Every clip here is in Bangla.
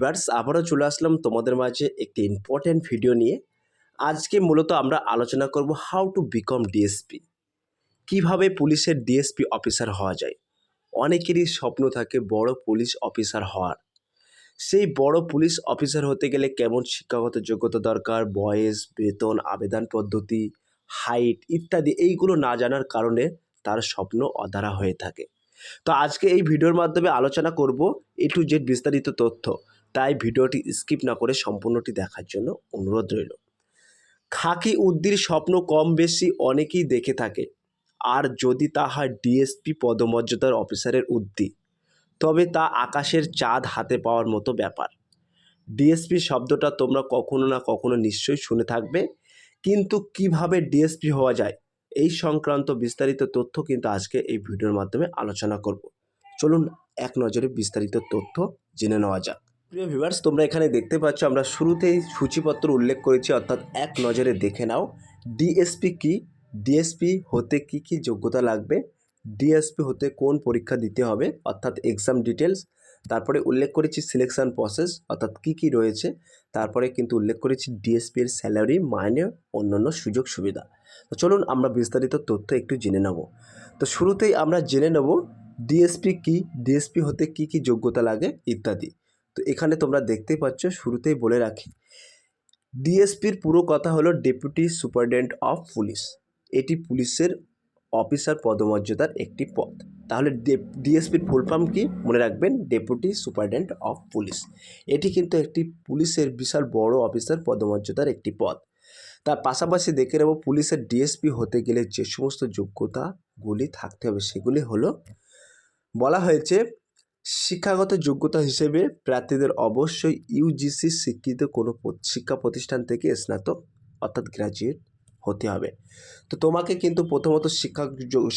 ভিউয়ার্স, আবারও চলে আসলাম তোমাদের মাঝে একটি ইম্পর্ট্যান্ট ভিডিও নিয়ে। আজকে মূলত আমরা আলোচনা করব হাউ টু বিকম ডিএসপি কীভাবে পুলিশের ডিএসপি অফিসার হওয়া যায়? অনেকেরই স্বপ্ন থাকে বড় পুলিশ অফিসার হওয়ার। সেই বড় পুলিশ অফিসার হতে গেলে কেমন শিক্ষাগত যোগ্যতা দরকার, বয়স, বেতন, আবেদন পদ্ধতি হাইট ইত্যাদি এইগুলো না জানার কারণে তার স্বপ্ন অধারা হয়ে থাকে। তো আজকে এই ভিডিওর মাধ্যমে আলোচনা করব এ টু জেড বিস্তারিত তথ্য। তাই ভিডিওটি স্কিপ না করে সম্পূর্ণটি দেখার জন্য অনুরোধ রইল। খাকি উদ্দির স্বপ্ন কম বেশি অনেকেই দেখে থাকে। আর যদি তা হয় ডিএসপি পদমর্যাদার অফিসারের উদ্দি তবে তা আকাশের চাঁদ হাতে পাওয়ার মতো ব্যাপার। ডিএসপি শব্দটা তোমরা কখনো না কখনো নিশ্চয়ই শুনে থাকবে। কিন্তু কীভাবে ডিএসপি হওয়া যায়, এই সংক্রান্ত বিস্তারিত তথ্য কিন্তু আজকে এই ভিডিওর মাধ্যমে আলোচনা করব। চলুন এক নজরে বিস্তারিত তথ্য জেনে নেওয়া যাক। প্রিয় ভিউয়ার্স তোমরা এখানে দেখতে পাচ্ছ, আমরা শুরুতেই সূচিপত্র উল্লেখ করেছি, অর্থাৎ এক নজরে দেখে নাও। ডিএসপি কি? ডিএসপি হতে কি কি যোগ্যতা লাগবে? ডিএসপি হতে কোন পরীক্ষা দিতে হবে? অর্থাৎ এক্সাম ডিটেলস তারপরে উল্লেখ করেছি সিলেকশন প্রসেস অর্থাৎ কি কি রয়েছে। তারপরে কিন্তু উল্লেখ করেছি ডিএসপি এর স্যালারি মাইনে, অন্যান্য সুযোগ সুবিধা। তো চলুন আমরা বিস্তারিত তথ্য একটু জেনে নেব। তো শুরুতেই আমরা জেনে নেব ডিএসপি কি? ডিএসপি হতে কি কি যোগ্যতা লাগে? ইত্যাদি। তো এখানে তোমরা দেখতেই পাচ্ছ, শুরুতেই বলে রাখি। ডিএসপির পুরো কথা হলো ডেপুটি সুপারিনটেন্ডেন্ট অফ পুলিশ। এটি পুলিশের অফিসার পদমর্যাদার একটি পদ। তাহলে ডিএসপির ফুল ফর্ম কি? মনে রাখবেন, ডেপুটি সুপারিনটেন্ডেন্ট অফ পুলিশ। এটি কিন্তু একটি পুলিশের বিশাল বড় অফিসার পদমর্যাদার একটি পদ। তার পাশাপাশি দেখে নেব, পুলিশের ডিএসপি হতে গেলে যে সমস্ত যোগ্যতাগুলি থাকতে হবে, সেগুলি হলো, বলা হয়েছে শিক্ষাগত যোগ্যতা হিসেবে প্রার্থীদের অবশ্যই ইউজিসি স্বীকৃত কোনো শিক্ষা প্রতিষ্ঠান থেকে স্নাতক অর্থাৎ গ্র্যাজুয়েট হতে হবে। তো তোমাকে কিন্তু প্রথমত শিক্ষা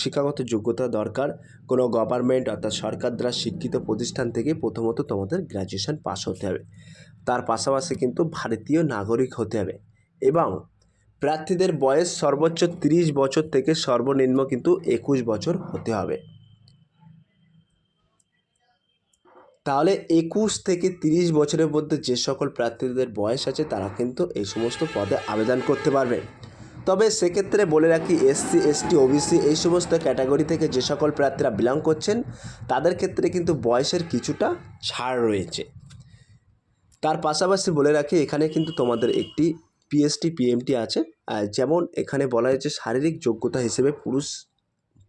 শিক্ষাগত যোগ্যতা দরকার। কোনো গভর্নমেন্ট অর্থাৎ সরকার দ্বারা শিক্ষিত প্রতিষ্ঠান থেকে প্রথমত তোমাদের গ্র্যাজুয়েশন পাস হতে হবে। তার পাশাপাশি কিন্তু ভারতীয় নাগরিক হতে হবে এবং প্রার্থীদের বয়স সর্বোচ্চ তিরিশ বছর থেকে সর্বনিম্ন কিন্তু একুশ বছর হতে হবে। তাহলে একুশ থেকে তিরিশ বছরের মধ্যে যে সকল প্রার্থীদের বয়স আছে, তারা কিন্তু এই সমস্ত পদে আবেদন করতে পারবে। তবে সেক্ষেত্রে বলে রাখি এসসি এসটি ওবিসি এই সমস্ত ক্যাটাগরি থেকে যে সকল প্রার্থীরা বিলং করছেন, তাদের ক্ষেত্রে কিন্তু বয়সের কিছুটা ছাড় রয়েছে। তার পাশাপাশি বলে রাখি, এখানে কিন্তু তোমাদের একটি পিএসটি পিএমটি আছে যেমন এখানে বলা হয়েছে শারীরিক যোগ্যতা হিসেবে পুরুষ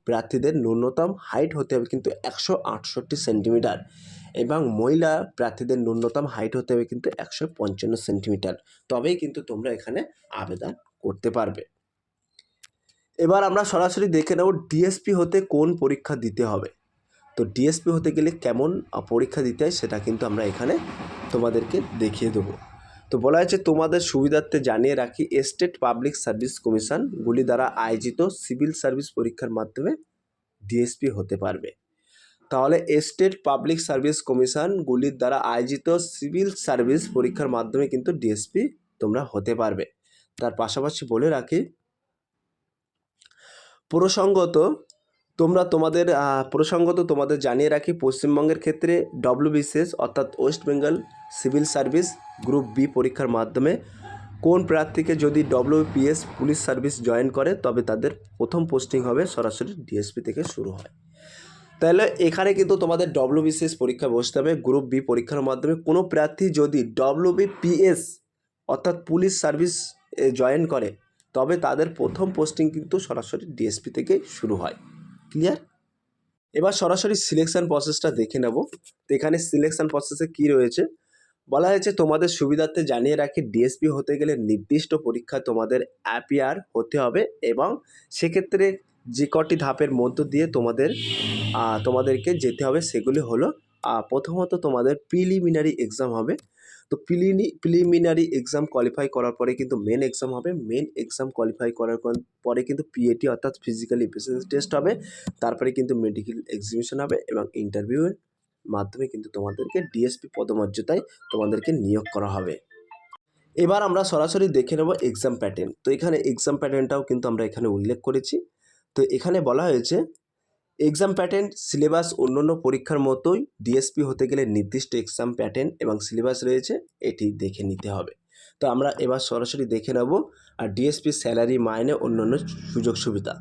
প্রার্থীদের ন্যূনতম হাইট হতে হবে কিন্তু একশো আটষট্টি সেন্টিমিটার এবং মহিলা প্রার্থীদের ন্যূনতম হাইট হতে হবে কিন্তু একশো পঞ্চান্ন সেন্টিমিটার তবেই কিন্তু তোমরা এখানে আবেদন করতে পারবে। এবার আমরা সরাসরি দেখে নেব ডিএসপি হতে কোন পরীক্ষা দিতে হবে। তো ডিএসপি হতে গেলে কেমন পরীক্ষা দিতে হয় সেটা কিন্তু আমরা এখানে তোমাদেরকে দেখিয়ে দেবো। তো বলা হয়েছে তোমাদের সুবিধার্থে জানিয়ে রাখি স্টেট পাবলিক সার্ভিস কমিশনগুলি দ্বারা আয়োজিত সিভিল সার্ভিস পরীক্ষার মাধ্যমে ডিএসপি হতে পারবে। তাহলে স্টেট পাবলিক সার্ভিস কমিশনগুলির দ্বারা আয়োজিত সিভিল সার্ভিস পরীক্ষার মাধ্যমে কিন্তু ডিএসপি তোমরা হতে পারবে। তার পাশাপাশি বলে রাখি, প্রসঙ্গত তোমরা তোমাদের প্রসঙ্গত তোমাদের জানিয়ে রাখি পশ্চিমবঙ্গের ক্ষেত্রে ডব্লিউবিসিএস অর্থাৎ West Bengal civil service group B পরীক্ষার মাধ্যমে কোন প্রার্থীকে যদি ডব্লিউপিএস পুলিশ সার্ভিস জয়েন করে তবে তাদের প্রথম পোস্টিং হবে সরাসরি ডিএসপি থেকে শুরু হয়। তাহলে এখানে কিন্তু তোমাদের ডব্লিউবিসিএস পরীক্ষা বসতে হবে গ্রুপ বি পরীক্ষার মাধ্যমে। কোনো প্রার্থী যদি ডব্লিউবিপিএস অর্থাৎ পুলিশ সার্ভিস জয়েন করে, তবে তাদের প্রথম পোস্টিং কিন্তু সরাসরি ডিএসপি থেকে শুরু হয়। ক্লিয়ার এবার সরাসরি সিলেকশন প্রসেসটা দেখে নেব। তো এখানে সিলেকশন প্রসেসে কি রয়েছে? বলা হয়েছে, তোমাদের সুবিধার্থে জানিয়ে রাখি ডিএসপি হতে গেলে নির্দিষ্ট পরীক্ষায় তোমাদের অ্যাপিয়ার হতে হবে এবং সেক্ষেত্রে যে কটি ধাপের মধ্য দিয়ে তোমাদের তোমাদেরকে যেতে হবে, সেগুলি হলো প্রথমত তোমাদের প্রিলিমিনারি এক্সাম হবে। তো প্রিলিনি প্রিলিমিনারি এক্সাম কোয়ালিফাই করার পরে কিন্তু মেন এক্সাম হবে। মেন এক্সাম কোয়ালিফাই করার পর- কিন্তু পিএটি অর্থাৎ ফিজিক্যাল এফিসিয়েন্সি টেস্ট হবে। তারপরে কিন্তু মেডিকেল এক্সিবিশন হবে এবং ইন্টারভিউয়ের মাধ্যমে কিন্তু তোমাদেরকে ডিএসপি পদমর্যাদায় তোমাদেরকে নিয়োগ করা হবে। এবার আমরা সরাসরি দেখে নেব এক্সাম প্যাটার্ন তো এখানে এক্সাম প্যাটার্নটাও কিন্তু আমরা এখানে উল্লেখ করেছি। তো এখানে বলা হয়েছে এক্সাম প্যাটার্ন সিলেবাস অন্যান্য পরীক্ষার মতোই ডিএসপি হতে গেলে নির্দিষ্ট এক্সাম প্যাটার্ন এবং সিলেবাস রয়েছে, এটি দেখে নিতে হবে। তো আমরা এবার সরাসরি দেখে নেব আর ডিএসপি স্যালারি মাইনে, অন্যান্য সুযোগ সুবিধা।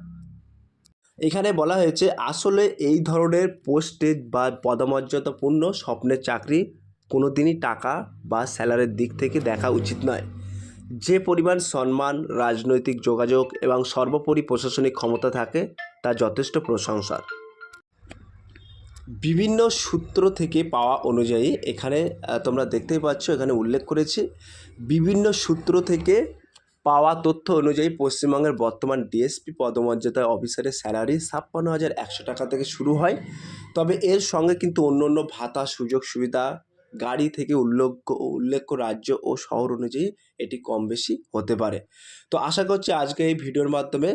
এখানে বলা হয়েছে, আসলে এই ধরনের পোস্টে বা পদমর্যাদাপূর্ণ স্বপ্নের চাকরি কোনো দিনই টাকা বা স্যালারির দিক থেকে দেখা উচিত নয়। যে পরিমাণ সম্মান, রাজনৈতিক যোগাযোগ এবং সর্বোপরি প্রশাসনিক ক্ষমতা থাকে তা যথেষ্ট প্রশংসার। বিভিন্ন সূত্র থেকে পাওয়া অনুযায়ী এখানে তোমরা দেখতেই পাচ্ছ, এখানে উল্লেখ করেছি, বিভিন্ন সূত্র থেকে পাওয়া তথ্য অনুযায়ী পশ্চিমবঙ্গের বর্তমান ডিএসপি পদমর্যাদা অফিসারের স্যালারি ছাপ্পান্ন হাজার একশো টাকা থেকে শুরু হয়। তবে এর সঙ্গে কিন্তু অন্য অন্য ভাতা সুযোগ সুবিধা গাড়ি থেকে উল্লেখ্য উল্লেখ্য রাজ্য ও শহর অনুযায়ী এটি কম বেশি হতে পারে। তো আশা করছি আজকে এই ভিডিওর মাধ্যমে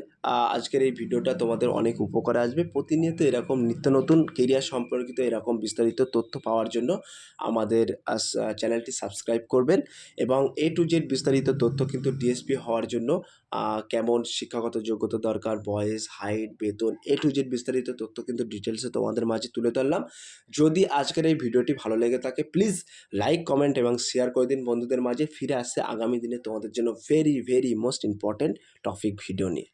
আজকের এই ভিডিওটা তোমাদের অনেক উপকারে আসবে। প্রতিনিয়ত এরকম নিত্য নতুন কেরিয়ার সম্পর্কিত এরকম বিস্তারিত তথ্য পাওয়ার জন্য আমাদের চ্যানেলটি সাবস্ক্রাইব করবেন এবং এ টু জেড বিস্তারিত তথ্য কিন্তু ডিএসপি হওয়ার জন্য কেমন শিক্ষাগত যোগ্যতা দরকার, বয়স হাইট বেতন এ টু জেড বিস্তারিত তথ্য কিন্তু ডিটেলসে তোমাদের মাঝে তুলে ধরলাম। যদি আজকের এই ভিডিওটি ভালো লেগে থাকে প্লিজ লাইক কমেন্ট এবং শেয়ার করে দিন বন্ধুদের মাঝে। ফিরে আসছে আগামী দিনে তোমাদের জন্য very very most important topic video নিয়ে।